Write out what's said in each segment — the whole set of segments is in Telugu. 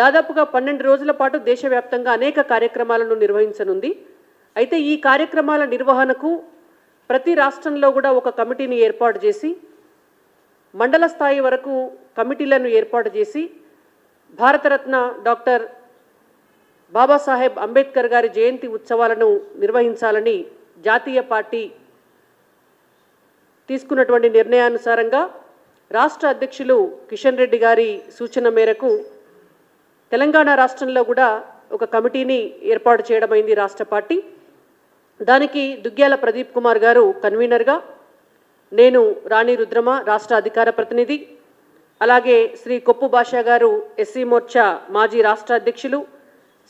దాదాపుగా పన్నెండు రోజుల పాటు దేశవ్యాప్తంగా అనేక కార్యక్రమాలను నిర్వహించనుంది. అయితే ఈ కార్యక్రమాల నిర్వహణకు ప్రతి రాష్ట్రంలో కూడా ఒక కమిటీని ఏర్పాటు చేసి మండల స్థాయి వరకు కమిటీలను ఏర్పాటు చేసి భారతరత్న డాక్టర్ బాబాసాహెబ్ అంబేద్కర్ గారి జయంతి ఉత్సవాలను నిర్వహించాలని జాతీయ పార్టీ తీసుకున్నటువంటి నిర్ణయానుసారంగా రాష్ట్ర అధ్యక్షులు కిషన్ రెడ్డి గారి సూచన మేరకు తెలంగాణ రాష్ట్రంలో కూడా ఒక కమిటీని ఏర్పాటు చేయడమైంది రాష్ట్ర పార్టీ. దానికి దుగ్గ్యాల ప్రదీప్ కుమార్ గారు కన్వీనర్గా నేను రాణి రుద్రమ రాష్ట్ర అధికార ప్రతినిధి అలాగే శ్రీ కొప్పు భాషా గారు ఎస్సీ మోర్చా మాజీ రాష్ట్ర అధ్యక్షులు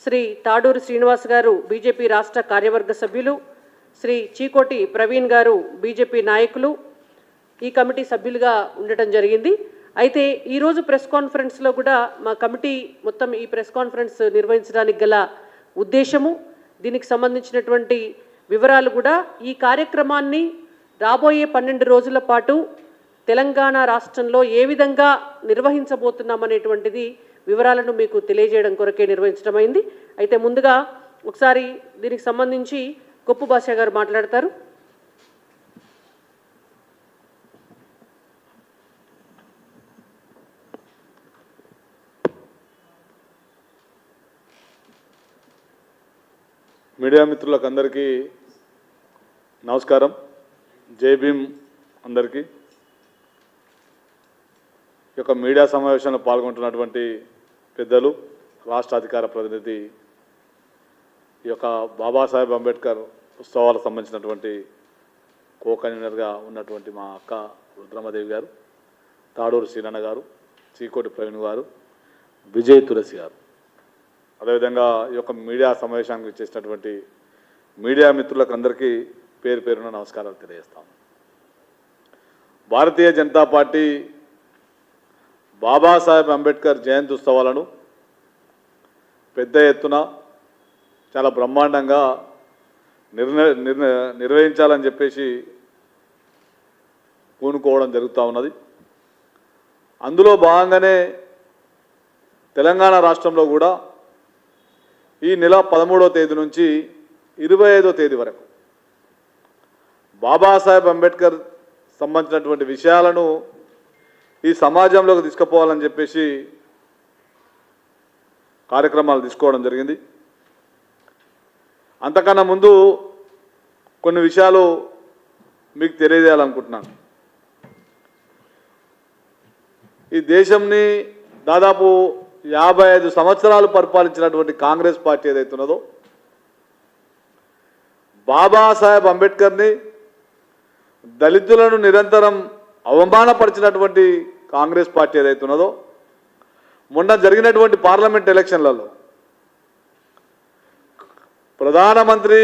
శ్రీ తాడూరు శ్రీనివాస్ గారు బీజేపీ రాష్ట్ర కార్యవర్గ సభ్యులు శ్రీ చీకోటి ప్రవీణ్ గారు బీజేపీ నాయకులు ఈ కమిటీ సభ్యులుగా ఉండటం జరిగింది. అయితే ఈరోజు ప్రెస్ కాన్ఫరెన్స్లో కూడా మా కమిటీ మొత్తం ఈ ప్రెస్ కాన్ఫరెన్స్ నిర్వహించడానికి గల ఉద్దేశము దీనికి సంబంధించినటువంటి వివరాలు కూడా ఈ కార్యక్రమాన్ని రాబోయే పన్నెండు రోజుల పాటు తెలంగాణ రాష్ట్రంలో ఏ విధంగా నిర్వహించబోతున్నామనేటువంటిది వివరాలను మీకు తెలియజేయడం కొరకే నిర్వహించడమైంది అయితే ముందుగా ఒకసారి దీనికి సంబంధించి కొప్పు భాష గారు మాట్లాడతారు. మీడియా మిత్రులకు అందరికీ నమస్కారం. జై భీమ్ అందరికీ. ఈ యొక్క మీడియా సమావేశంలో పాల్గొంటున్నటువంటి పెద్దలు రాష్ట్ర అధికార ప్రతినిధి ఈ యొక్క బాబాసాహెబ్ అంబేద్కర్ ఉత్సవాలకు సంబంధించినటువంటి కో కన్వీనర్గా ఉన్నటువంటి మా అక్క రుద్రమదేవి గారు తాడూరు శ్రీనన్న గారు చీకోటి ప్రవీణ్ గారు విజయ్ తులసి గారు. అదేవిధంగా ఈ యొక్క మీడియా సమావేశానికి చేసినటువంటి మీడియా మిత్రులకు అందరికీ పేరు పేరున నమస్కారాలు తెలియజేస్తాం. భారతీయ జనతా పార్టీ బాబాసాహెబ్ అంబేద్కర్ జయంతి ఉత్సవాలను పెద్ద ఎత్తున చాలా బ్రహ్మాండంగా నిర్వహించాలని చెప్పేసి పూనుకోవడం జరుగుతూ ఉన్నది. అందులో భాగంగానే తెలంగాణ రాష్ట్రంలో కూడా ఈ నెల పదమూడవ తేదీ నుంచి ఇరవై ఐదో తేదీ వరకు బాబాసాహెబ్ అంబేద్కర్ సంబంధించినటువంటి విషయాలను ఈ సమాజంలోకి తీసుకుపోవాలని చెప్పేసి కార్యక్రమాలు తీసుకోవడం జరిగింది. అంతకన్నా ముందు కొన్ని విషయాలు మీకు తెలియజేయాలనుకుంటున్నాను. ఈ దేశంని దాదాపు యాభై ఐదు సంవత్సరాలు పరిపాలించినటువంటి కాంగ్రెస్ పార్టీ ఏదైతే ఉన్నదో బాబాసాహెబ్ అంబేద్కర్ని దళితులను నిరంతరం అవమానపరిచినటువంటి కాంగ్రెస్ పార్టీ ఏదైతే ఉన్నదో మొన్న జరిగినటువంటి పార్లమెంట్ ఎలక్షన్లలో ప్రధానమంత్రి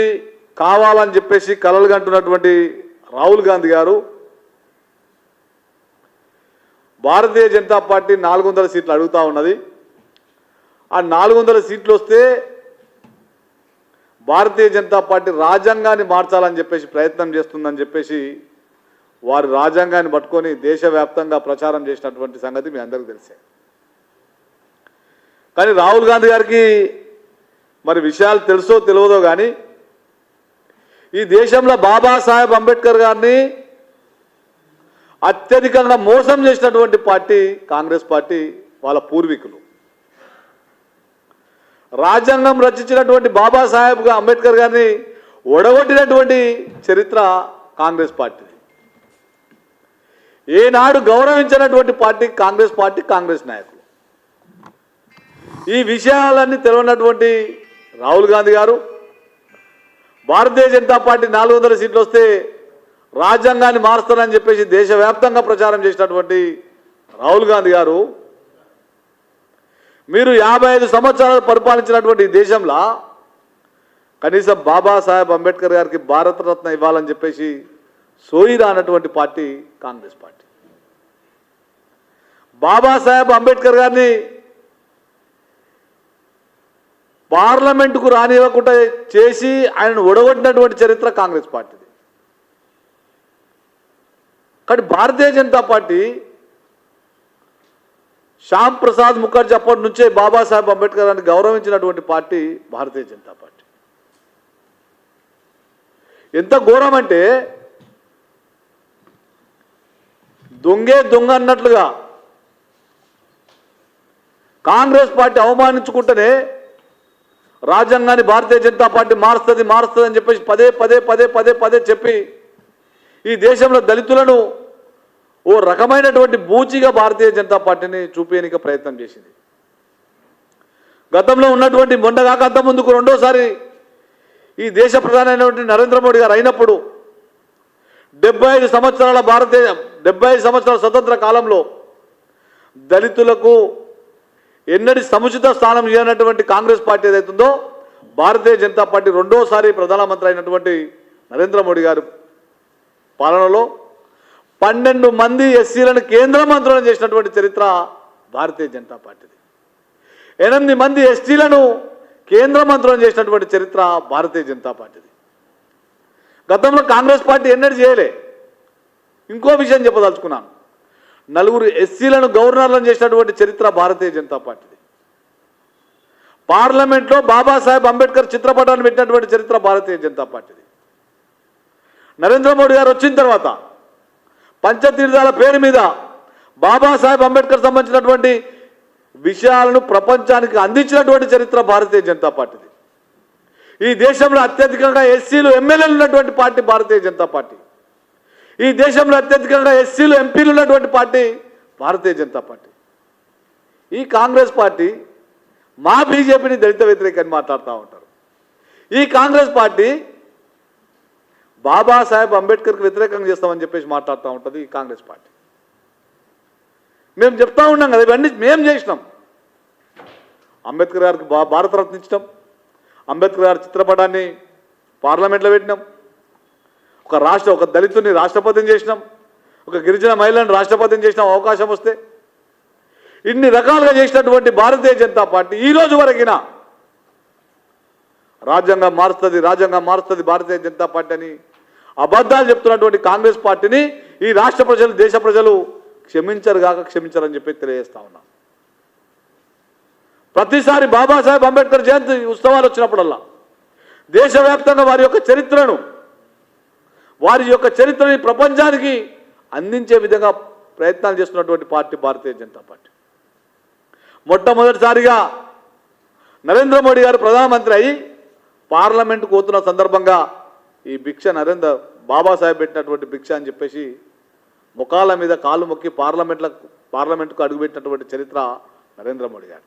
కావాలని చెప్పేసి కలలు కంటున్నటువంటి రాహుల్ గాంధీ గారు భారతీయ జనతా పార్టీ నాలుగు సీట్లు అడుగుతా ఉన్నది. ఆ నాలుగు వందల సీట్లు వస్తే భారతీయ జనతా పార్టీ రాజ్యాంగాన్ని మార్చాలని చెప్పేసి ప్రయత్నం చేస్తుందని చెప్పేసి వారు రాజ్యాంగాన్ని పట్టుకొని దేశవ్యాప్తంగా ప్రచారం చేసినటువంటి సంగతి మీ అందరికీ తెలిసే. కానీ రాహుల్ గాంధీ గారికి మరి విషయాలు తెలుసో తెలియదో కానీ ఈ దేశంలో బాబాసాహెబ్ అంబేద్కర్ గారిని అత్యధికంగా మోసం చేసినటువంటి పార్టీ కాంగ్రెస్ పార్టీ వాళ్ళ పూర్వీకులు. రాజ్యాంగం రచించినటువంటి బాబాసాహెబ్ అంబేద్కర్ గారిని ఒడగొట్టినటువంటి చరిత్ర కాంగ్రెస్ పార్టీ ఏనాడు గౌరవించినటువంటి పార్టీ కాంగ్రెస్ పార్టీ కాంగ్రెస్ నాయకులు. ఈ విషయాలన్నీ తెలియనటువంటి రాహుల్ గాంధీ గారు భారతీయ జనతా పార్టీ నాలుగు వందల సీట్లు వస్తే రాజ్యాంగాన్ని మారుస్తారని చెప్పేసి దేశవ్యాప్తంగా ప్రచారం చేసినటువంటి రాహుల్ గాంధీ గారు మీరు యాభై ఐదు సంవత్సరాలు పరిపాలించినటువంటి ఈ దేశంలో కనీసం బాబాసాహెబ్ అంబేద్కర్ గారికి భారతరత్న ఇవ్వాలని చెప్పేసి సోయిరా అన్నటువంటి పార్టీ కాంగ్రెస్ పార్టీ. బాబాసాహెబ్ అంబేద్కర్ గారిని పార్లమెంటుకు రానివ్వకుండా చేసి ఆయనను ఒడగొట్టినటువంటి చరిత్ర కాంగ్రెస్ పార్టీది. కానీ భారతీయ జనతా పార్టీ శ్యామ్ ప్రసాద్ ముఖర్జీ అప్పటి నుంచే బాబాసాహెబ్ అంబేద్కర్ అని గౌరవించినటువంటి పార్టీ భారతీయ జనతా పార్టీ. ఎంత ఘోరం అంటే దొంగే దొంగ అన్నట్లుగా కాంగ్రెస్ పార్టీ అవమానించుకుంటేనే రాజ్యాంగాన్ని భారతీయ జనతా పార్టీ మారుస్తుంది మారుస్తుంది అని చెప్పేసి పదే పదే పదే పదే పదే చెప్పి ఈ దేశంలో దళితులను ఓ రకమైనటువంటి బూచిగా భారతీయ జనతా పార్టీని చూపేయనిక ప్రయత్నం చేసింది. గతంలో ఉన్నటువంటి మొండగాక అంత ముందుకు రెండోసారి ఈ దేశ ప్రధానమైనటువంటి నరేంద్ర మోడీ గారు అయినప్పుడు డెబ్బై ఐదు సంవత్సరాల భారతీయ డెబ్బై ఐదు సంవత్సరాల స్వతంత్ర కాలంలో దళితులకు ఎన్నడి సముచిత స్థానం ఇవ్వనటువంటి కాంగ్రెస్ పార్టీ ఏదైతుందో భారతీయ జనతా పార్టీ రెండోసారి ప్రధానమంత్రి అయినటువంటి నరేంద్ర మోడీ గారు పాలనలో పన్నెండు మంది ఎస్సీలను కేంద్ర మంత్రులను చేసినటువంటి చరిత్ర భారతీయ జనతా పార్టీది. ఎనిమిది మంది ఎస్టీలను కేంద్ర మంత్రులను చేసినటువంటి చరిత్ర భారతీయ జనతా పార్టీది. గతంలో కాంగ్రెస్ పార్టీ ఎన్నడూ చేయలే. ఇంకో విషయం చెప్పదలుచుకున్నాను. నలుగురు ఎస్సీలను గవర్నర్లను చేసినటువంటి చరిత్ర భారతీయ జనతా పార్టీది. పార్లమెంట్లో బాబాసాహెబ్ అంబేద్కర్ చిత్రపటాన్ని పెట్టినటువంటి చరిత్ర భారతీయ జనతా పార్టీది. నరేంద్ర మోడీ గారు వచ్చిన తర్వాత పంచతీర్థాల పేరు మీద బాబాసాహెబ్ అంబేద్కర్ సంబంధించినటువంటి విషయాలను ప్రపంచానికి అందించినటువంటి చరిత్ర భారతీయ జనతా పార్టీది. ఈ దేశంలో అత్యధికంగా ఎస్సీలు ఎమ్మెల్యేలు ఉన్నటువంటి పార్టీ భారతీయ జనతా పార్టీ. ఈ దేశంలో అత్యధికంగా ఎస్సీలు ఎంపీలు ఉన్నటువంటి పార్టీ భారతీయ జనతా పార్టీ. ఈ కాంగ్రెస్ పార్టీ మా బీజేపీని దళిత వ్యతిరేకని మాట్లాడుతూ ఉంటారు. ఈ కాంగ్రెస్ పార్టీ బాబాసాహెబ్ అంబేద్కర్కి వ్యతిరేకంగా చేస్తామని చెప్పేసి మాట్లాడుతూ ఉంటుంది ఈ కాంగ్రెస్ పార్టీ. మేము చెప్తా ఉన్నాం కదా ఇవన్నీ మేము చేసినాం. అంబేద్కర్ గారికి బా భారతరత్న ఇచ్చినాం. అంబేద్కర్ గారి చిత్రపటాన్ని పార్లమెంట్లో పెట్టినాం. ఒక రాష్ట్ర ఒక దళితుని రాష్ట్రపతిని చేసినాం. ఒక గిరిజన మహిళను రాష్ట్రపతిని చేసినాం అవకాశం వస్తే. ఇన్ని రకాలుగా చేసినటువంటి భారతీయ జనతా పార్టీ ఈ రోజు వరకిన రాజ్యాంగం మారుస్తుంది రాజ్యాంగం మారుస్తుంది భారతీయ జనతా పార్టీ అని అబద్ధాలు చెప్తున్నటువంటి కాంగ్రెస్ పార్టీని ఈ రాష్ట్ర ప్రజలు దేశ ప్రజలు క్షమించరు కాక క్షమించరని చెప్పి తెలియజేస్తా ఉన్నా. ప్రతిసారి బాబాసాహెబ్ అంబేద్కర్ జయంతి ఉత్సవాలు వచ్చినప్పుడల్లా దేశవ్యాప్తంగా వారి యొక్క చరిత్రను వారి యొక్క చరిత్రని ప్రపంచానికి అందించే విధంగా ప్రయత్నాలు చేస్తున్నటువంటి పార్టీ భారతీయ జనతా పార్టీ. మొట్టమొదటిసారిగా నరేంద్ర మోడీ గారు ప్రధానమంత్రి అయ్యి పార్లమెంట్కు పోతున్న సందర్భంగా ఈ భిక్ష నరేంద్ర బాబాసాహెబ్ పెట్టినటువంటి భిక్ష అని చెప్పేసి ముఖాల మీద కాళ్ళు మొక్కి పార్లమెంట్ల పార్లమెంట్కు అడుగుపెట్టినటువంటి చరిత్ర నరేంద్ర మోడీ గారు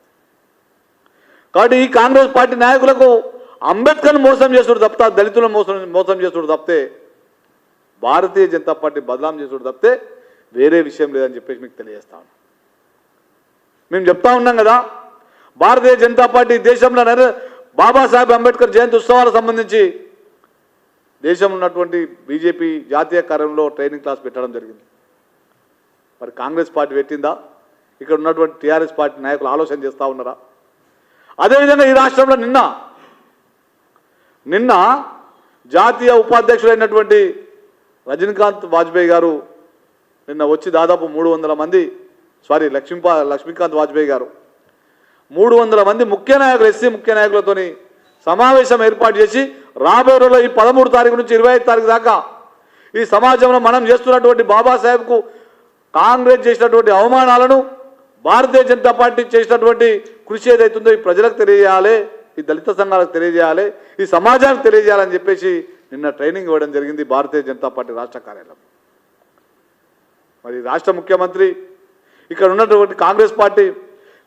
కాబట్టి ఈ కాంగ్రెస్ పార్టీ నాయకులకు అంబేద్కర్ను మోసం చేసుడు తప్పితే దళితులను మోసం మోసం చేసుడు తప్పితే భారతీయ జనతా పార్టీ బదలాం చేసుడు తప్పితే వేరే విషయం లేదని చెప్పేసి మీకు తెలియజేస్తా మేము చెప్తా ఉన్నాం కదా భారతీయ జనతా పార్టీ దేశంలో నరే బాబాసాహెబ్ అంబేద్కర్ జయంతి ఉత్సవాలకు సంబంధించి దేశంలో ఉన్నటువంటి బీజేపీ జాతీయ కార్యంలో ట్రైనింగ్ క్లాస్ పెట్టడం జరిగింది. మరి కాంగ్రెస్ పార్టీ పెట్టిందా? ఇక్కడ ఉన్నటువంటి టీఆర్ఎస్ పార్టీ నాయకులు ఆలోచన చేస్తూ ఉన్నారా? అదేవిధంగా ఈ రాష్ట్రంలో నిన్న నిన్న జాతీయ ఉపాధ్యక్షుడైనటువంటి రజనీకాంత్ వాజ్పేయి గారు నిన్న వచ్చి దాదాపు మూడు వందల మంది సారీ లక్ష్మీపా లక్ష్మీకాంత్ వాజ్పేయి గారు మూడు వందల మంది ముఖ్య నాయకులు ఎస్సీ ముఖ్య నాయకులతోని సమావేశం ఏర్పాటు చేసి రాబోయే రోజుల్లో ఈ పదమూడు తారీఖు నుంచి ఇరవై ఐదు తారీఖు దాకా ఈ సమాజంలో మనం చేస్తున్నటువంటి బాబాసాహెబ్కు కాంగ్రెస్ చేసినటువంటి అవమానాలను భారతీయ జనతా పార్టీ చేసినటువంటి కృషి ఏదైతుందో ఈ ప్రజలకు తెలియజేయాలి ఈ దళిత సంఘాలకు తెలియజేయాలి ఈ సమాజానికి తెలియజేయాలని చెప్పేసి నిన్న ట్రైనింగ్ ఇవ్వడం జరిగింది భారతీయ జనతా పార్టీ రాష్ట్ర కార్యాలయం. మరి రాష్ట్ర ముఖ్యమంత్రి ఇక్కడ ఉన్నటువంటి కాంగ్రెస్ పార్టీ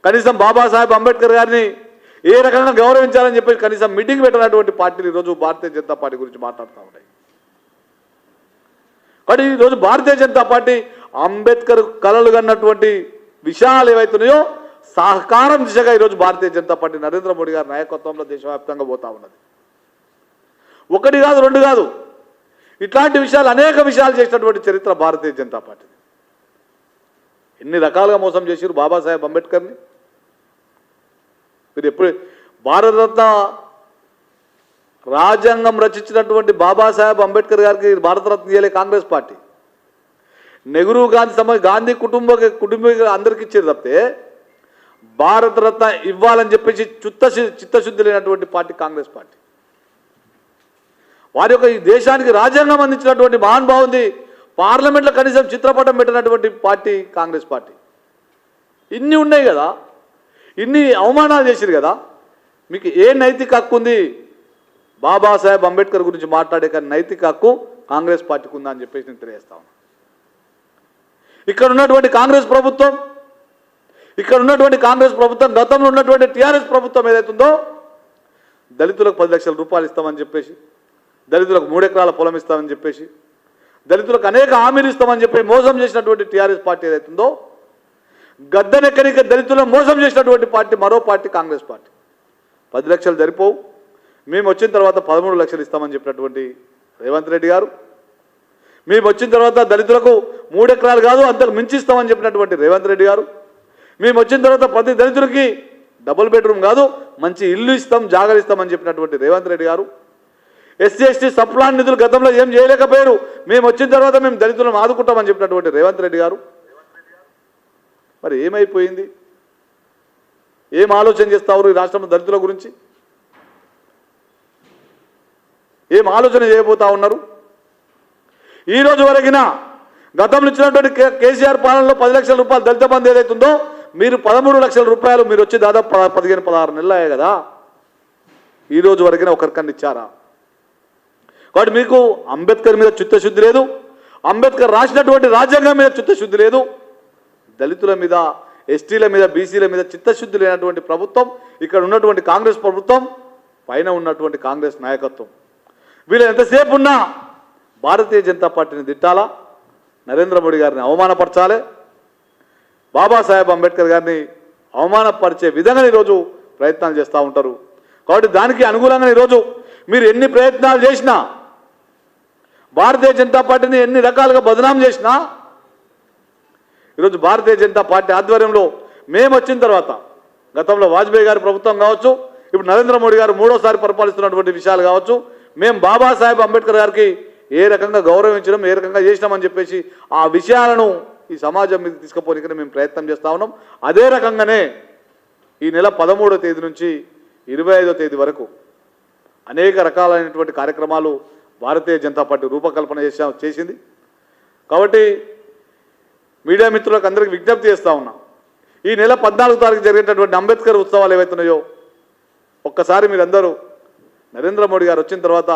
కనీసం బాబాసాహెబ్ అంబేద్కర్ గారిని ఏ రకంగా గౌరవించాలని చెప్పి కనీసం మీటింగ్ పెట్టినటువంటి పార్టీలు ఈరోజు భారతీయ జనతా పార్టీ గురించి మాట్లాడుతూ ఉన్నాయి. కానీ ఈరోజు భారతీయ జనతా పార్టీ అంబేద్కర్ కలలు కన్నటువంటి విషయాలు ఏవైతున్నాయో సహకారం దిశగా ఈరోజు భారతీయ జనతా పార్టీ నరేంద్ర మోడీ గారి నాయకత్వంలో దేశవ్యాప్తంగా పోతా ఉన్నది. ఒకటి కాదు రెండు కాదు. ఇట్లాంటి విషయాలు అనేక విషయాలు చేసినటువంటి చరిత్ర భారతీయ జనతా పార్టీ ఎన్ని రకాలుగా మోసం చేశారు బాబాసాహెబ్ అంబేద్కర్ని? మీరు ఎప్పుడు భారతరత్న రాజ్యాంగం రచించినటువంటి బాబాసాహెబ్ అంబేద్కర్ గారికి భారతరత్న ఇయ్యలే కాంగ్రెస్ పార్టీ. నెహ్రూ గాంధీ సమ గాంధీ కుటుంబ కుటుంబ అందరికి ఇచ్చేది తప్పితే భారతరత్న ఇవ్వాలని చెప్పేసి చిత్త చిత్తశుద్ధి లేనటువంటి పార్టీ కాంగ్రెస్ పార్టీ. వారి యొక్క ఈ దేశానికి రాజ్యాంగం అందించినటువంటి మహానుభావుంది పార్లమెంట్లో కనీసం చిత్రపటం పెట్టినటువంటి పార్టీ కాంగ్రెస్ పార్టీ. ఇన్ని ఉన్నాయి కదా. ఇన్ని అవమానాలు చేసిరు కదా. మీకు ఏ నైతిక హక్కు ఉంది? బాబాసాహెబ్ అంబేద్కర్ గురించి మాట్లాడే కానీ నైతిక హక్కు కాంగ్రెస్ పార్టీకి ఉందా అని చెప్పేసి నేను తెలియజేస్తా ఇక్కడ ఉన్నటువంటి కాంగ్రెస్ ప్రభుత్వం ఇక్కడ ఉన్నటువంటి కాంగ్రెస్ ప్రభుత్వం గతంలో ఉన్నటువంటి టీఆర్ఎస్ ప్రభుత్వం ఏదైతుందో దళితులకు పది లక్షల రూపాయలు ఇస్తామని చెప్పేసి దళితులకు మూడెకరాల పొలం ఇస్తామని చెప్పేసి దళితులకు అనేక హామీలు ఇస్తామని చెప్పి మోసం చేసినటువంటి టీఆర్ఎస్ పార్టీ ఏదైతుందో గద్దెనెక్కనిక దళితులను మోసం చేసినటువంటి పార్టీ మరో పార్టీ కాంగ్రెస్ పార్టీ. పది లక్షలు సరిపోవు మేము వచ్చిన తర్వాత పదమూడు లక్షలు ఇస్తామని చెప్పినటువంటి రేవంత్ రెడ్డి గారు. మేము వచ్చిన తర్వాత దళితులకు మూడు ఎకరాలు కాదు అంతకు మించి ఇస్తామని చెప్పినటువంటి రేవంత్ రెడ్డి గారు. మేము వచ్చిన తర్వాత ప్రతి దళితులకి డబుల్ బెడ్రూమ్ కాదు మంచి ఇల్లు ఇస్తాం జాగాలు ఇస్తామని చెప్పినటువంటి రేవంత్ రెడ్డి గారు. ఎస్సీ ఎస్టీ సప్లాన్ నిధులు గతంలో ఏం చేయలేకపోయారు. మేము వచ్చిన తర్వాత మేము దళితులను ఆదుకుంటామని చెప్పినటువంటి రేవంత్ రెడ్డి గారు. మరి ఏమైపోయింది? ఏం ఆలోచన చేస్తావు ఈ రాష్ట్రంలో దళితుల గురించి? ఏం ఆలోచన చేయబోతా ఉన్నారు? ఈరోజు వరకున గతంలో ఇచ్చినటువంటి కేసీఆర్ పాలనలో పది లక్షల రూపాయలు దళిత బంధు ఏదైతుందో మీరు పదమూడు లక్షల రూపాయలు మీరు వచ్చి దాదాపు పదిహేను పదహారు నెలలు అయ్యాయి కదా ఈరోజు వరకున ఒకరికన్నా ఇచ్చారా? కాబట్టి మీకు అంబేద్కర్ మీద చిత్తశుద్ధి లేదు. అంబేద్కర్ రాసినటువంటి రాజ్యాంగం మీద చిత్తశుద్ధి లేదు. దళితుల మీద ఎస్టీల మీద బీసీల మీద చిత్తశుద్ధి లేనటువంటి ప్రభుత్వం ఇక్కడ ఉన్నటువంటి కాంగ్రెస్ ప్రభుత్వం పైన ఉన్నటువంటి కాంగ్రెస్ నాయకత్వం. వీళ్ళు ఎంతసేపు ఉన్నా భారతీయ జనతా పార్టీని తిట్టాలా? నరేంద్ర మోడీ గారిని అవమానపరచాలి? బాబాసాహెబ్ అంబేద్కర్ గారిని అవమానపరిచే విధంగా ఈరోజు ప్రయత్నాలు చేస్తూ ఉంటారు. కాబట్టి దానికి అనుగుణంగా ఈరోజు మీరు ఎన్ని ప్రయత్నాలు చేసినా భారతీయ జనతా పార్టీని ఎన్ని రకాలుగా బదనాం చేసినా ఈరోజు భారతీయ జనతా పార్టీ ఆధ్వర్యంలో మేము వచ్చిన తర్వాత గతంలో వాజ్పేయి గారి ప్రభుత్వం కావచ్చు ఇప్పుడు నరేంద్ర మోడీ గారు మూడోసారి పరిపాలిస్తున్నటువంటి విషయాలు కావచ్చు మేము బాబాసాహెబ్ అంబేద్కర్ గారికి ఏ రకంగా గౌరవించడం ఏ రకంగా చేసినామని చెప్పేసి ఆ విషయాలను ఈ సమాజం మీద తీసుకుపోనికనే మేము ప్రయత్నం చేస్తా ఉన్నాం. అదే రకంగానే ఈ నెల పదమూడో తేదీ నుంచి ఇరవై ఐదో తేదీ వరకు అనేక రకాలైనటువంటి కార్యక్రమాలు భారతీయ జనతా పార్టీ రూపకల్పన చేసా చేసింది. కాబట్టి మీడియా మిత్రులకు అందరికీ విజ్ఞప్తి చేస్తా ఉన్నా. ఈ నెల పద్నాలుగు తారీఖు జరిగేటటువంటి అంబేద్కర్ ఉత్సవాలు ఏవైతున్నాయో ఒక్కసారి మీరందరూ నరేంద్ర మోడీ గారు వచ్చిన తర్వాత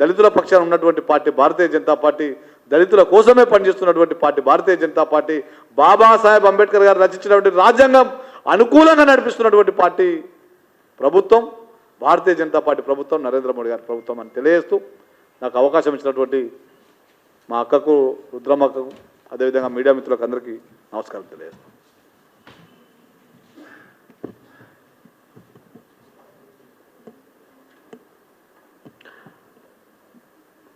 దళితుల పక్షాన ఉన్నటువంటి పార్టీ భారతీయ జనతా పార్టీ దళితుల కోసమే పనిచేస్తున్నటువంటి పార్టీ భారతీయ జనతా పార్టీ బాబాసాహెబ్ అంబేద్కర్ గారు రచించినటువంటి రాజ్యాంగం అనుకూలంగా నడిపిస్తున్నటువంటి పార్టీ ప్రభుత్వం భారతీయ జనతా పార్టీ ప్రభుత్వం నరేంద్ర మోడీ గారి ప్రభుత్వం అని తెలియజేస్తూ నాకు అవకాశం ఇచ్చినటువంటి మా అక్కకు రుద్రమ్మకు అదేవిధంగా మీడియా మిత్రులకు అందరికీ నమస్కారం తెలియజేస్తాను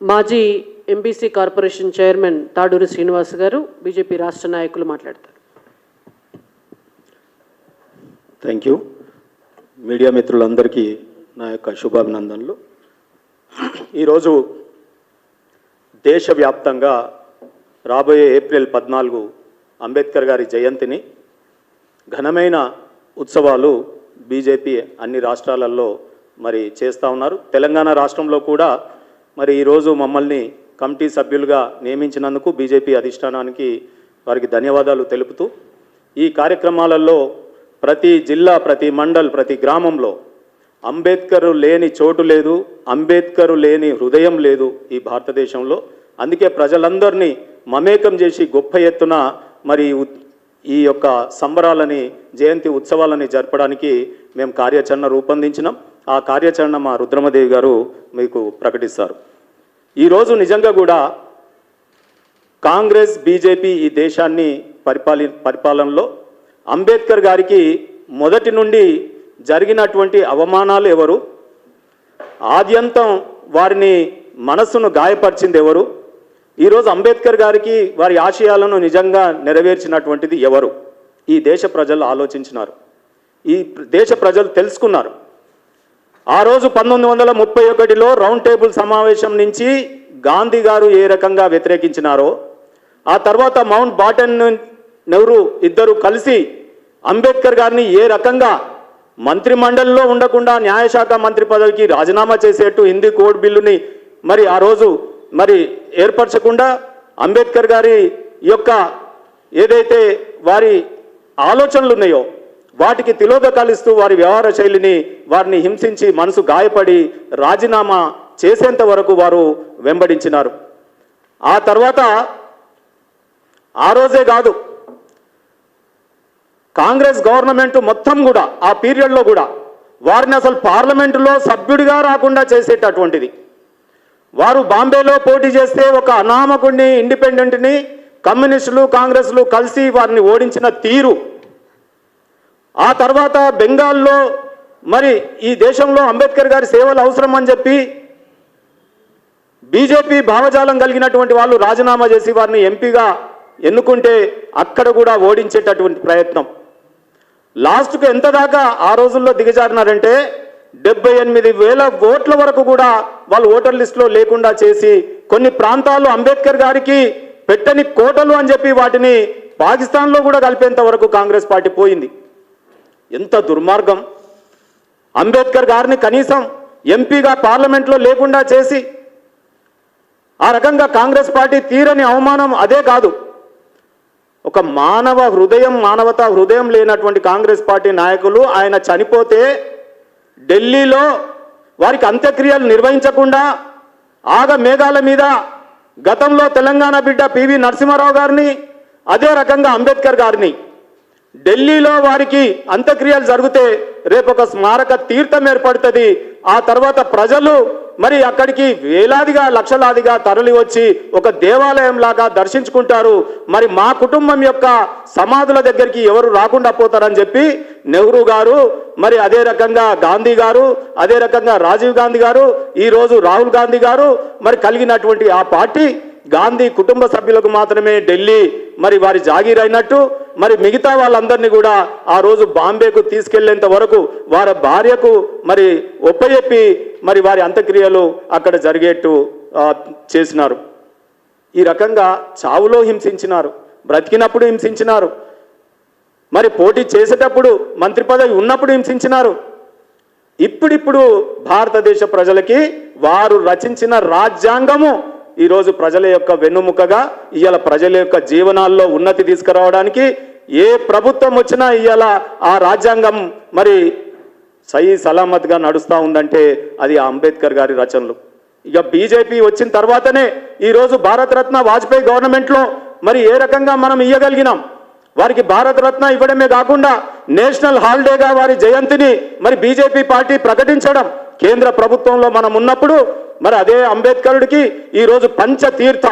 మాజీ MBC corporation chairman Taduri Srinivas గారు బీజేపీ రాష్ట్ర నాయకులు మాట్లాడతారు. థ్యాంక్ యూ మీడియా మిత్రులందరికీ నా యొక్క శుభాభినందనలు. ఈరోజు దేశవ్యాప్తంగా రాబోయే ఏప్రిల్ పద్నాలుగు అంబేద్కర్ గారి జయంతిని ఘనమైన ఉత్సవాలు బీజేపీ అన్ని రాష్ట్రాలలో మరి చేస్తూ ఉన్నారు. తెలంగాణ రాష్ట్రంలో కూడా మరి ఈరోజు మమ్మల్ని కమిటీ సభ్యులుగా నియమించినందుకు బీజేపీ అధిష్టానానికి వారికి ధన్యవాదాలు తెలుపుతూ ఈ కార్యక్రమాలలో ప్రతి జిల్లా ప్రతి మండల్ ప్రతి గ్రామంలో అంబేద్కర్ లేని చోటు లేదు అంబేద్కర్ లేని హృదయం లేదు ఈ భారతదేశంలో. అందుకే ప్రజలందరినీ మమేకం చేసి గొప్ప ఎత్తున మరి ఈ యొక్క సంబరాలని జయంతి ఉత్సవాలని జరపడానికి మేము కార్యాచరణ రూపొందించినాం. ఆ కార్యాచరణ మా రుద్రమదేవి గారు మీకు ప్రకటిస్తారు. ఈరోజు నిజంగా కూడా కాంగ్రెస్ బీజేపీ ఈ దేశాన్ని పరిపాలి పరిపాలనలో అంబేద్కర్ గారికి మొదటి నుండి జరిగినటువంటి అవమానాలు ఎవరు? ఆద్యంతం వారిని మనస్సును గాయపరిచింది ఎవరు? ఈరోజు అంబేద్కర్ గారికి వారి ఆశయాలను నిజంగా నెరవేర్చినటువంటిది ఎవరు? ఈ దేశ ప్రజలు ఆలోచించినారు. ఈ దేశ ప్రజలు తెలుసుకున్నారు. ఆ రోజు పంతొమ్మిది వందల ముప్పై ఒకటిలో రౌండ్ టేబుల్ సమావేశం నుంచి గాంధీ గారు ఏ రకంగా వ్యతిరేకించినారో ఆ తర్వాత మౌంట్ బాటన్ నెహ్రూ ఇద్దరు కలిసి అంబేద్కర్ గారిని ఏ రకంగా మంత్రి మండలిలో ఉండకుండా న్యాయశాఖ మంత్రి పదవికి రాజీనామా చేసేట్టు హిందీ కోడ్ బిల్లుని మరి ఆ రోజు మరి ఏర్పరచకుండా అంబేద్కర్ గారి యొక్క ఏదైతే వారి ఆలోచనలు ఉన్నాయో వాటికి తిలోదకాలు ఇస్తూ వారి వ్యవహార శైలిని వారిని హింసించి మనసు గాయపడి రాజీనామా చేసేంత వరకు వారు వెంబడించినారు. ఆ తర్వాత ఆ రోజే కాదు కాంగ్రెస్ గవర్నమెంట్ మొత్తం కూడా ఆ పీరియడ్లో కూడా వారిని అసలు పార్లమెంటులో సభ్యుడిగా రాకుండా చేసేటటువంటిది. వారు బాంబేలో పోటీ చేస్తే ఒక అనామకుడిని ఇండిపెండెంట్ని కమ్యూనిస్టులు కాంగ్రెస్లు కలిసి వారిని ఓడించిన తీరు. ఆ తర్వాత బెంగాల్లో మరి ఈ దేశంలో అంబేద్కర్ గారి సేవలు అవసరం అని చెప్పి బీజేపీ భావజాలం కలిగినటువంటి వాళ్ళు రాజీనామా చేసి వారిని ఎంపీగా ఎన్నుకుంటే అక్కడ కూడా ఓడించేటటువంటి ప్రయత్నం. లాస్ట్కు ఎంత దాకా ఆ రోజుల్లో దిగజారినారంటే డెబ్బై ఎనిమిది వేల ఓట్ల వరకు కూడా వాళ్ళు ఓటర్ లిస్టులో లేకుండా చేసి కొన్ని ప్రాంతాలు అంబేద్కర్ గారికి పెట్టని కోటలు అని చెప్పి వాటిని పాకిస్తాన్లో కూడా కలిపేంత వరకు కాంగ్రెస్ పార్టీ పోయింది. ఎంత దుర్మార్గం. అంబేద్కర్ గారిని కనీసం ఎంపీగా పార్లమెంట్లో లేకుండా చేసి ఆ రకంగా కాంగ్రెస్ పార్టీ తీరని అవమానం అదే కాదు. ఒక మానవ హృదయం మానవతా హృదయం లేనటువంటి కాంగ్రెస్ పార్టీ నాయకులు ఆయన చనిపోతే ఢిల్లీలో వారికి అంత్యక్రియలు నిర్వహించకుండా ఆగ మేఘాల మీద గతంలో తెలంగాణ బిడ్డ పివి నరసింహారావు గారిని అదే రకంగా అంబేద్కర్ గారిని. ఢిల్లీలో వారికి అంత్యక్రియలు జరిగితే రేపు ఒక స్మారక తీర్థం ఏర్పడుతుంది. ఆ తర్వాత ప్రజలు మరి అక్కడికి వేలాదిగా లక్షలాదిగా తరలి వచ్చి ఒక దేవాలయం లాగా దర్శించుకుంటారు. మరి మా కుటుంబం యొక్క సమాధుల దగ్గరికి ఎవరు రాకుండా పోతారని చెప్పి నెహ్రూ గారు మరి అదే రకంగా గాంధీ గారు అదే రకంగా రాజీవ్ గాంధీ గారు ఈరోజు రాహుల్ గాంధీ గారు మరి కలిగినటువంటి ఆ పార్టీ గాంధీ కుటుంబ సభ్యులకు మాత్రమే ఢిల్లీ మరి వారి జాగీర్ అయినట్టు మరి మిగతా వాళ్ళందరినీ కూడా ఆ రోజు బాంబేకు తీసుకెళ్ళేంత వరకు వారి భార్యకు మరి ఒప్పయెప్పి మరి వారి అంత్యక్రియలు అక్కడ జరిగేట్టు చేసినారు. ఈ రకంగా చావులో హింసించినారు బ్రతికినప్పుడు హింసించినారు మరి పోటీ చేసేటప్పుడు మంత్రి పదవి ఉన్నప్పుడు హింసించినారు. ఇప్పుడిప్పుడు భారతదేశ ప్రజలకి వారు రచించిన రాజ్యాంగము ఈరోజు ప్రజల యొక్క వెన్నుముకగా ఇవాళ ప్రజల యొక్క జీవనాల్లో ఉన్నతి తీసుకురావడానికి ఏ ప్రభుత్వం వచ్చినా ఇవాళ ఆ రాజ్యాంగం మరి సై సలామత్గా నడుస్తూ ఉందంటే అది అంబేద్కర్ గారి రచనలు. ఇక బీజేపీ వచ్చిన తర్వాతనే ఈరోజు భారతరత్న వాజ్పేయి గవర్నమెంట్లో మరి ఏ రకంగా మనం ఇయ్యగలిగినాం? వారికి భారతరత్న ఇవ్వడమే కాకుండా నేషనల్ హాలిడేగా వారి జయంతిని మరి బీజేపీ పార్టీ ప్రకటించడం కేంద్ర ప్రభుత్వంలో మనం ఉన్నప్పుడు మరి అదే అంబేద్కరుడికి ఈరోజు పంచతీర్థ.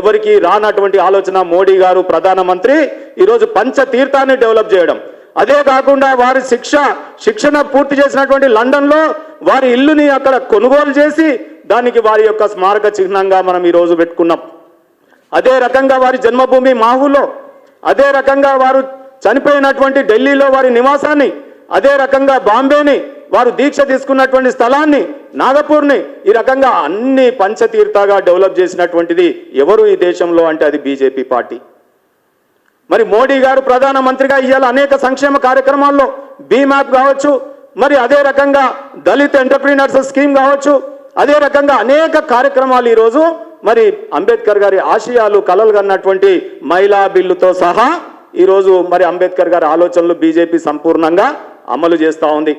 ఎవరికి రానటువంటి ఆలోచన మోడీ గారు ప్రధానమంత్రి ఈరోజు పంచతీర్థాన్ని డెవలప్ చేయడం. అదే కాకుండా వారి శిక్ష శిక్షణ పూర్తి చేసినటువంటి లండన్లో వారి ఇల్లుని అక్కడ కొనుగోలు చేసి దానికి వారి యొక్క స్మారక చిహ్నంగా మనం ఈరోజు పెట్టుకున్నాం. అదే రకంగా వారి జన్మభూమి మాహులో అదే రకంగా వారు చనిపోయినటువంటి ఢిల్లీలో వారి నివాసాన్ని అదే రకంగా బాంబేని వారు దీక్ష తీసుకున్నటువంటి స్థలాన్ని నాగపూర్ని ఈ రకంగా అన్ని పంచతీర్థగా డెవలప్ చేసినటువంటిది ఎవరు ఈ దేశంలో అంటే అది బీజేపీ పార్టీ. మరి మోడీ గారు ప్రధానమంత్రిగా ఇవాళ అనేక సంక్షేమ కార్యక్రమాల్లో బీమాప్ కావచ్చు మరి అదే రకంగా దళిత్ ఎంటర్ప్రీనర్స్ స్కీమ్ కావచ్చు అదే రకంగా అనేక కార్యక్రమాలు ఈరోజు మరి అంబేద్కర్ గారి ఆశయాలు కలలు కన్నటువంటి మహిళా బిల్లుతో సహా ఈరోజు మరి అంబేద్కర్ గారి ఆలోచనలు బీజేపీ సంపూర్ణంగా అమలు చేస్తూ ఉంది.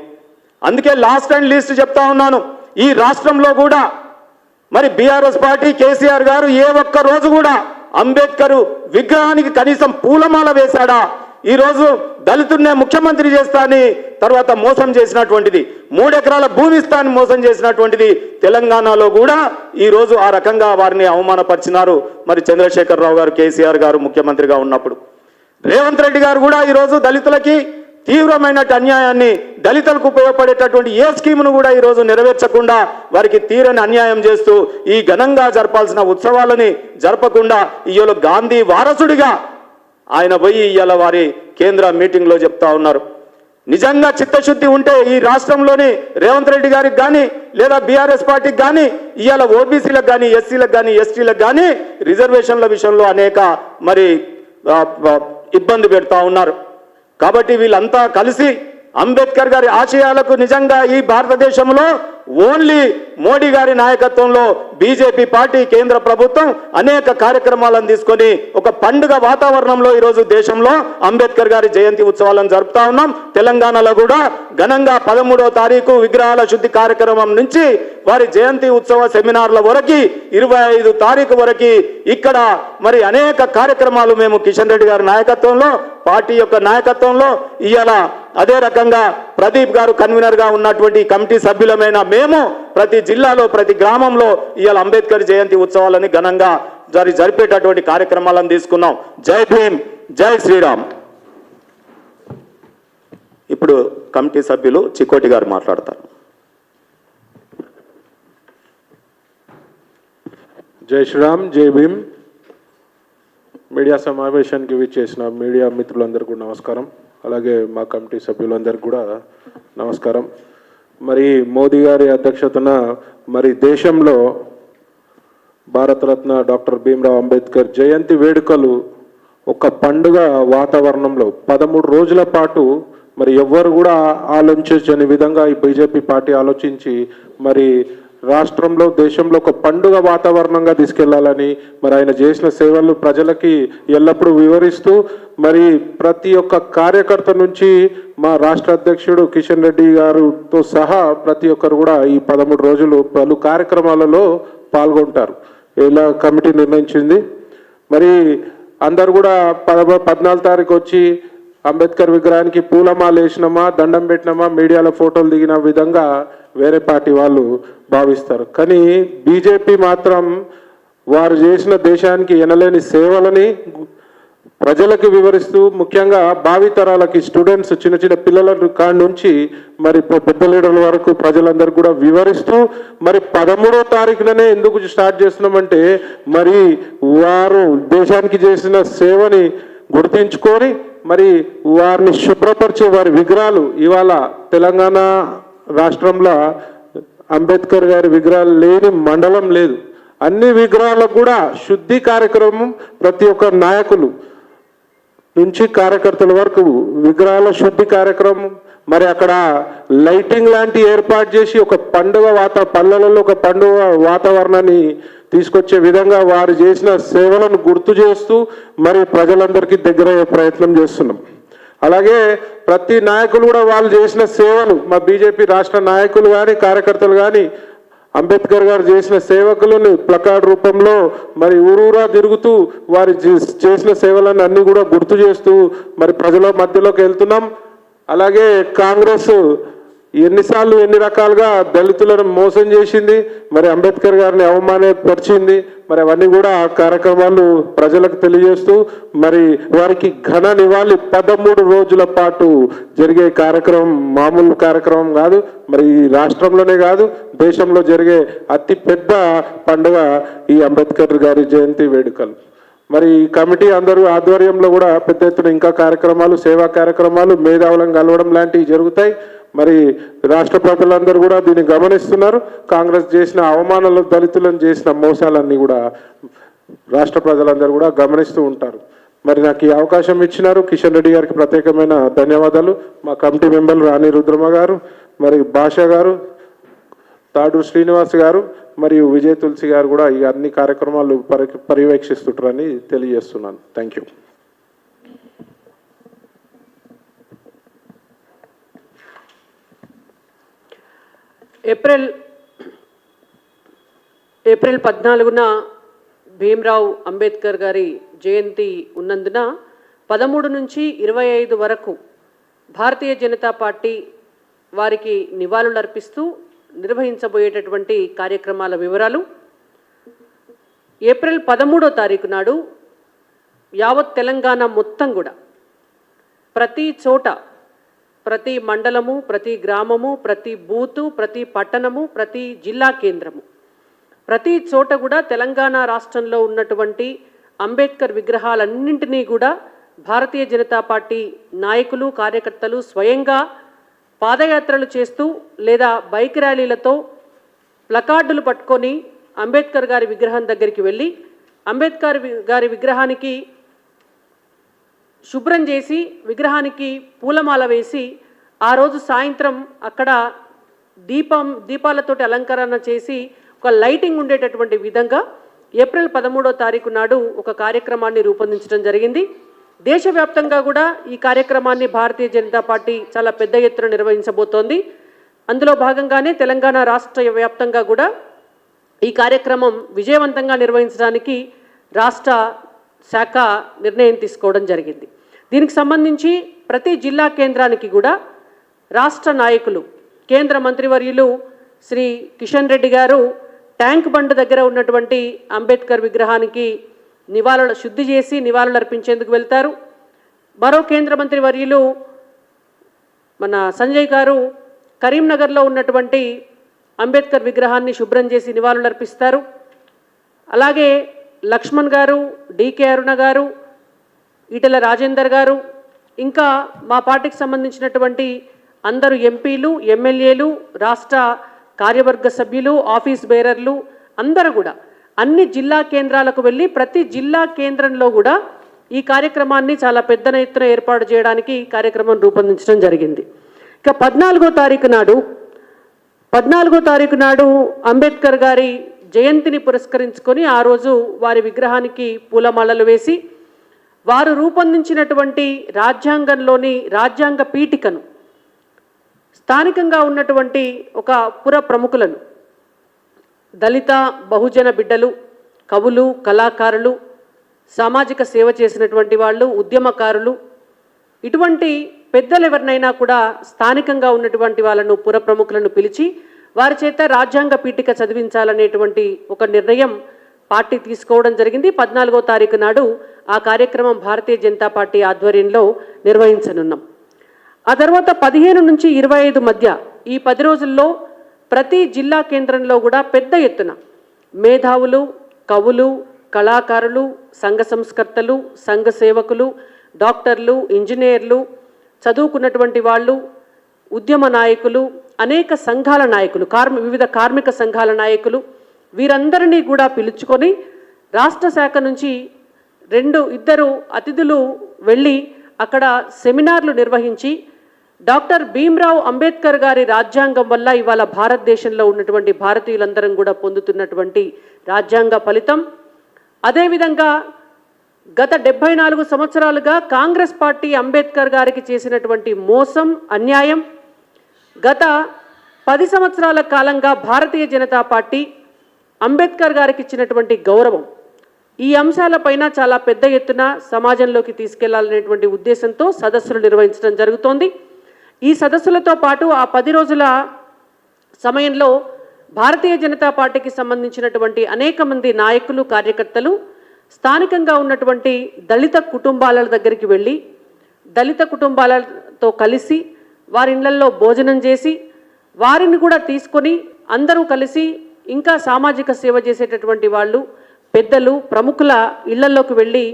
అందుకే లాస్ట్ అండ్ లీస్ట్ చెప్తా ఉన్నాను. ఈ రాష్ట్రంలో కూడా మరి బీఆర్ఎస్ పార్టీ కేసీఆర్ గారు ఏ ఒక్క రోజు కూడా అంబేద్కర్ విగ్రహానికి కనీసం పూలమాల వేశాడా? ఈ రోజు దళితున్నే ముఖ్యమంత్రి చేస్తాని తర్వాత మోసం చేసినటువంటిది. మూడెకరాల భూమి ఇస్తాన్ని మోసం చేసినటువంటిది తెలంగాణలో కూడా ఈరోజు ఆ రకంగా వారిని అవమానపరిచినారు. మరి చంద్రశేఖరరావు గారు కేసీఆర్ గారు ముఖ్యమంత్రిగా ఉన్నప్పుడు. రేవంత్ రెడ్డి గారు కూడా ఈరోజు దళితులకి తీవ్రమైన అన్యాయాన్ని దళితులకు ఉపయోగపడేటటువంటి ఏ స్కీమును కూడా ఈరోజు నెరవేర్చకుండా వారికి తీరని అన్యాయం చేస్తూ ఈ ఘనంగా జరపాల్సిన ఉత్సవాలని జరపకుండా ఇవాళ గాంధీ వారసుడిగా ఆయన పోయి ఇవాళ వారి కేంద్ర మీటింగ్లో చెప్తా ఉన్నారు. నిజంగా చిత్తశుద్ధి ఉంటే ఈ రాష్ట్రంలోని రేవంత్ రెడ్డి గారికి కానీ లేదా బీఆర్ఎస్ పార్టీకి కానీ ఇవాళ ఓబీసీలకు కానీ ఎస్సీలకు కానీ ఎస్టీలకు కానీ రిజర్వేషన్ల విషయంలో అనేక మరి ఇబ్బంది పెడతా ఉన్నారు. కాబట్టి వీళ్ళంతా కలిసి అంబేద్కర్ గారి ఆశయాలకు నిజంగా ఈ భారతదేశంలో ఓన్లీ మోడీ గారి నాయకత్వంలో బీజేపీ పార్టీ కేంద్ర ప్రభుత్వం అనేక కార్యక్రమాలను తీసుకొని ఒక పండుగ వాతావరణంలో ఈరోజు దేశంలో అంబేద్కర్ గారి జయంతి ఉత్సవాలను జరుపుతా ఉన్నాం. తెలంగాణలో కూడా ఘనంగా పదమూడవ తారీఖు విగ్రహాల శుద్ధి కార్యక్రమం నుంచి వారి జయంతి ఉత్సవ సెమినార్ల వరకు ఇరవై ఐదు తారీఖు వరకు ఇక్కడ మరి అనేక కార్యక్రమాలు మేము కిషన్ రెడ్డి గారి నాయకత్వంలో పార్టీ యొక్క నాయకత్వంలో ఇవాళ అదే రకంగా ప్రదీప్ గారు కన్వీనర్గా ఉన్నటువంటి కమిటీ సభ్యులమైన మేము ప్రతి జిల్లాలో ప్రతి గ్రామంలో ఇవాళ అంబేద్కర్ జయంతి ఉత్సవాలని ఘనంగా జరి జరిపేటటువంటి కార్యక్రమాలను తీసుకున్నాం. జై భీమ్ జై శ్రీరామ్. ఇప్పుడు కమిటీ సభ్యులు చికోటి గారు మాట్లాడతారు. జై శ్రీరామ్ జై భీమ్. మీడియా సమావేశానికి విచ్చేసిన మీడియా మిత్రులందరికీ నమస్కారం. అలాగే మా కమిటీ సభ్యులందరికీ కూడా నమస్కారం. మరి మోదీ గారి అధ్యక్షతన మరి దేశంలో భారతరత్న డాక్టర్ భీమ్రావ్ అంబేద్కర్ జయంతి వేడుకలు ఒక పండుగ వాతావరణంలో పదమూడు రోజుల పాటు మరి ఎవ్వరు కూడా ఆలోచించని విధంగా ఈ బీజేపీ పార్టీ ఆలోచించి మరి రాష్ట్రంలో దేశంలో ఒక పండుగ వాతావరణంగా తీసుకెళ్ళాలని మరి ఆయన చేసిన సేవలు ప్రజలకి ఎల్లప్పుడూ వివరిస్తూ మరి ప్రతి ఒక్క కార్యకర్త నుంచి మా రాష్ట్ర అధ్యక్షుడు కిషన్ రెడ్డి గారుతో సహా ప్రతి ఒక్కరు కూడా ఈ పదమూడు రోజులు పలు కార్యక్రమాలలో పాల్గొంటారు. ఇలా కమిటీ నిర్ణయించింది? మరి అందరు కూడా పదమూ పద్నాలుగు తారీఖు వచ్చి అంబేద్కర్ విగ్రహానికి పూలమాల వేసినామా దండం పెట్టినామా మీడియాలో ఫోటోలు దిగిన విధంగా వేరే పార్టీ వాళ్ళు భావిస్తారు. కానీ బీజేపీ మాత్రం వారు చేసిన దేశానికి ఎనలేని సేవలని ప్రజలకు వివరిస్తూ ముఖ్యంగా భావితరాలకి స్టూడెంట్స్ చిన్న చిన్న పిల్లల కాడి నుంచి మరి పెద్ద లీడర్ల వరకు ప్రజలందరూ కూడా వివరిస్తూ మరి పదమూడో తారీఖుననే ఎందుకు స్టార్ట్ చేస్తున్నామంటే మరి వారు దేశానికి చేసిన సేవని గుర్తించుకొని మరి వారిని శుభ్రపరిచే వారి విగ్రహాలు ఇవాళ తెలంగాణ రాష్ట్రంలో అంబేద్కర్ గారి విగ్రహాలు లేని మండలం లేదు. అన్ని విగ్రహాలకు కూడా శుద్ధి కార్యక్రమం ప్రతి ఒక్క నాయకులు నుంచి కార్యకర్తల వరకు విగ్రహాల శుద్ధి కార్యక్రమం మరి అక్కడ లైటింగ్ లాంటి ఏర్పాటు చేసి ఒక పండుగ వాత పల్లెలలో ఒక పండుగ వాతావరణాన్ని తీసుకొచ్చే విధంగా వారు చేసిన సేవలను గుర్తు చేస్తూ మరి ప్రజలందరికీ దగ్గరయ్యే ప్రయత్నం చేస్తున్నాం. అలాగే ప్రతి నాయకులు కూడా వాళ్ళు చేసిన సేవలు మా బీజేపీ రాష్ట్ర నాయకులు కానీ కార్యకర్తలు కానీ అంబేద్కర్ గారు చేసిన సేవకులను ప్లకార్డ్ రూపంలో మరి ఊరూరా తిరుగుతూ వారి చే- చేసిన సేవలను అన్ని కూడా గుర్తు చేస్తూ మరి ప్రజల మధ్యలోకి వెళ్తున్నాం. అలాగే కాంగ్రెస్ ఎన్నిసార్లు ఎన్ని రకాలుగా దళితులను మోసం చేసింది మరి అంబేద్కర్ గారిని అవమానపరిచింది మరి అవన్నీ కూడా ఆ కార్యక్రమాలు ప్రజలకు తెలియజేస్తూ మరి వారికి ఘన నివాళి పదమూడు రోజుల పాటు జరిగే కార్యక్రమం మామూలు కార్యక్రమం కాదు మరి ఈ రాష్ట్రంలోనే కాదు దేశంలో జరిగే అతి పెద్ద పండుగ ఈ అంబేద్కర్ గారి జయంతి వేడుకలు. మరి ఈ కమిటీ అందరూ ఆధ్వర్యంలో కూడా పెద్ద ఎత్తున ఇంకా కార్యక్రమాలు సేవా కార్యక్రమాలు మేధావులను కలవడం లాంటివి జరుగుతాయి. మరి రాష్ట్ర ప్రజలందరూ కూడా దీన్ని గమనిస్తున్నారు. కాంగ్రెస్ చేసిన అవమానాలు దళితులను చేసిన మోసాలన్నీ కూడా రాష్ట్ర ప్రజలందరూ కూడా గమనిస్తూ ఉంటారు. మరి నాకు ఈ అవకాశం ఇచ్చినారు. కిషన్ రెడ్డి గారికి ప్రత్యేకమైన ధన్యవాదాలు. మా కమిటీ మెంబర్లు రాణి రుద్రమ గారు మరి భాష గారు తాడు శ్రీనివాస్ గారు మరియు విజయ్ తులసి గారు కూడా ఈ అన్ని కార్యక్రమాలు పరి పర్యవేక్షిస్తుంటారని తెలియజేస్తున్నాను. థ్యాంక్ యూ ఏప్రిల్ ఏప్రిల్ పద్నాలుగున భీమ్రావ్ అంబేద్కర్ గారి జయంతి ఉన్నందున పదమూడు నుంచి ఇరవై ఐదు వరకు భారతీయ జనతా పార్టీ వారికి నివాళులర్పిస్తూ నిర్వహించబోయేటటువంటి కార్యక్రమాల వివరాలు. ఏప్రిల్ పదమూడో తారీఖు నాడు యావత్ తెలంగాణ మొత్తం కూడా ప్రతి చోట ప్రతి మండలము ప్రతి గ్రామము ప్రతి బూతు ప్రతి పట్టణము ప్రతి జిల్లా కేంద్రము. ప్రతి చోట కూడా తెలంగాణ రాష్ట్రంలో ఉన్నటువంటి అంబేద్కర్ విగ్రహాలన్నింటినీ కూడా భారతీయ జనతా పార్టీ నాయకులు కార్యకర్తలు స్వయంగా పాదయాత్రలు చేస్తూ లేదా బైక్ ర్యాలీలతో ప్లకార్డులు పట్టుకొని అంబేద్కర్ గారి విగ్రహం దగ్గరికి వెళ్ళి అంబేద్కర్ గారి విగ్రహానికి శుభ్రం చేసి విగ్రహానికి పూలమాల వేసి ఆ రోజు సాయంత్రం అక్కడ దీపం దీపాలతోటి అలంకరణ చేసి ఒక లైటింగ్ ఉండేటటువంటి విధంగా ఏప్రిల్ పదమూడో తారీఖు నాడు ఒక కార్యక్రమాన్ని రూపొందించడం జరిగింది. దేశవ్యాప్తంగా కూడా ఈ కార్యక్రమాన్ని భారతీయ జనతా పార్టీ చాలా పెద్ద ఎత్తున నిర్వహించబోతోంది. అందులో భాగంగానే తెలంగాణ రాష్ట్ర వ్యాప్తంగా కూడా ఈ కార్యక్రమం విజయవంతంగా నిర్వహించడానికి రాష్ట్ర శాఖ నిర్ణయం తీసుకోవడం జరిగింది. దీనికి సంబంధించి ప్రతి జిల్లా కేంద్రానికి కూడా రాష్ట్ర నాయకులు కేంద్ర మంత్రివర్యులు శ్రీ కిషన్ రెడ్డి గారు ట్యాంక్ బండ్ దగ్గర ఉన్నటువంటి అంబేద్కర్ విగ్రహానికి నివాళుల శుద్ధి చేసి నివాళులు అర్పించేందుకు వెళ్తారు. మరో కేంద్ర మంత్రి వర్యులు మన సంజయ్ గారు కరీంనగర్లో ఉన్నటువంటి అంబేద్కర్ విగ్రహాన్ని శుభ్రం చేసి నివాళులు అర్పిస్తారు అలాగే లక్ష్మణ్ గారు డికే అరుణ గారు ఈటెల రాజేందర్ గారు ఇంకా మా పార్టీకి సంబంధించినటువంటి అందరు ఎంపీలు ఎమ్మెల్యేలు రాష్ట్ర కార్యవర్గ సభ్యులు ఆఫీస్ బేరర్లు అందరూ కూడా అన్ని జిల్లా కేంద్రాలకు వెళ్ళి ప్రతి జిల్లా కేంద్రంలో కూడా ఈ కార్యక్రమాన్ని చాలా పెద్ద ఎత్తున ఏర్పాటు చేయడానికి ఈ కార్యక్రమం రూపొందించడం జరిగింది. ఇక పద్నాలుగో తారీఖు నాడు పద్నాలుగో తారీఖు నాడు అంబేద్కర్ గారి జయంతిని పురస్కరించుకొని ఆ రోజు వారి విగ్రహానికి పూలమాలలు వేసి వారు రూపొందించినటువంటి రాజ్యాంగంలోని రాజ్యాంగ పీఠికను స్థానికంగా ఉన్నటువంటి ఒక పుర ప్రముఖులను దళిత బహుజన బిడ్డలు కవులు కళాకారులు సామాజిక సేవ చేసినటువంటి వాళ్ళు ఉద్యమకారులు ఇటువంటి పెద్దలు ఎవరినైనా కూడా స్థానికంగా ఉన్నటువంటి వాళ్ళను పుర ప్రముఖులను పిలిచి వారి చేత రాజ్యాంగ పీఠిక చదివించాలనేటువంటి ఒక నిర్ణయం పార్టీ తీసుకోవడం జరిగింది. పద్నాలుగో తారీఖు నాడు ఆ కార్యక్రమం భారతీయ జనతా పార్టీ ఆధ్వర్యంలో నిర్వహించనున్నాం. ఆ తర్వాత పదిహేను నుంచి ఇరవై ఐదు మధ్య ఈ పది రోజుల్లో ప్రతి జిల్లా కేంద్రంలో కూడా పెద్ద ఎత్తున మేధావులు కవులు కళాకారులు సంఘ సంస్కర్తలు సంఘ సేవకులు డాక్టర్లు ఇంజనీర్లు చదువుకున్నటువంటి వాళ్ళు ఉద్యమ నాయకులు అనేక సంఘాల నాయకులు కార్మి వివిధ కార్మిక సంఘాల నాయకులు వీరందరినీ కూడా పిలుచుకొని రాష్ట్ర శాఖ నుంచి రెండు ఇద్దరు అతిథులు వెళ్ళి అక్కడ సెమినార్లు నిర్వహించి డాక్టర్ భీమ్రావ్ అంబేద్కర్ గారి రాజ్యాంగం వల్ల ఇవాళ భారతదేశంలో ఉన్నటువంటి భారతీయులందరం కూడా పొందుతున్నటువంటి రాజ్యాంగ ఫలితం. అదేవిధంగా గత డెబ్బై నాలుగు సంవత్సరాలుగా కాంగ్రెస్ పార్టీ అంబేద్కర్ గారికి చేసినటువంటి మోసం అన్యాయం. గత పది సంవత్సరాల కాలంగా భారతీయ జనతా పార్టీ అంబేద్కర్ గారికి ఇచ్చినటువంటి గౌరవం. ఈ అంశాలపైన చాలా పెద్ద ఎత్తున సమాజంలోకి తీసుకెళ్ళాలనేటువంటి ఉద్దేశంతో సదస్సులు నిర్వహించడం జరుగుతోంది. ఈ సదస్సులతో పాటు ఆ పది రోజుల సమయంలో భారతీయ జనతా పార్టీకి సంబంధించినటువంటి అనేక మంది నాయకులు కార్యకర్తలు స్థానికంగా ఉన్నటువంటి దళిత కుటుంబాల దగ్గరికి వెళ్ళి దళిత కుటుంబాలతో కలిసి వారి ఇళ్ళల్లో భోజనం చేసి వారిని కూడా తీసుకొని అందరూ కలిసి ఇంకా సామాజిక సేవ చేసేటటువంటి వాళ్ళు పెద్దలు ప్రముఖుల ఇళ్ళలోకి వెళ్ళి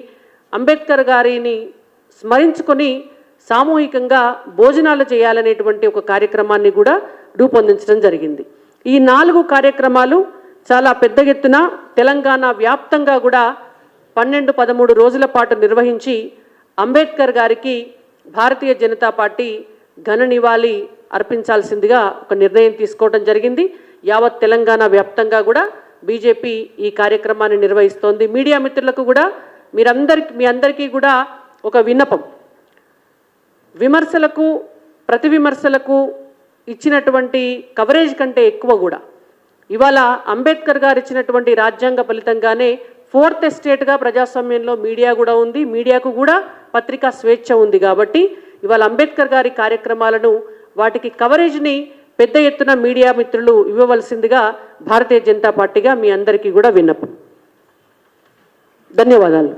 అంబేద్కర్ గారిని స్మరించుకొని సామూహికంగా భోజనాలు చేయాలనేటువంటి ఒక కార్యక్రమాన్ని కూడా రూపొందించడం జరిగింది. ఈ నాలుగు కార్యక్రమాలు చాలా పెద్ద ఎత్తున తెలంగాణ వ్యాప్తంగా కూడా పన్నెండు పదమూడు రోజుల పాటు నిర్వహించి అంబేద్కర్ గారికి భారతీయ జనతా పార్టీ ఘన నివాళి అర్పించాల్సిందిగా ఒక నిర్ణయం తీసుకోవడం జరిగింది. యావత్ తెలంగాణ వ్యాప్తంగా కూడా బీజేపీ ఈ కార్యక్రమాన్ని నిర్వహిస్తోంది. మీడియా మిత్రులకు కూడా మీరందరికి మీ అందరికీ కూడా ఒక విన్నపం. విమర్శలకు ప్రతి విమర్శలకు ఇచ్చినటువంటి కవరేజ్ కంటే ఎక్కువ కూడా. ఇవాళ అంబేద్కర్ గారు ఇచ్చినటువంటి రాజ్యాంగ ఫలితంగానే ఫోర్త్ ఎస్టేట్గా ప్రజాస్వామ్యంలో మీడియా కూడా ఉంది. మీడియాకు కూడా పత్రికా స్వేచ్ఛ ఉంది కాబట్టి ఇవాళ అంబేద్కర్ గారి కార్యక్రమాలను వాటికి కవరేజ్ని పెద్ద ఎత్తున మీడియా మిత్రులు ఇవ్వవలసిందిగా భారతీయ జనతా పార్టీగా మీ అందరికీ కూడా విన్నపం. ధన్యవాదాలు.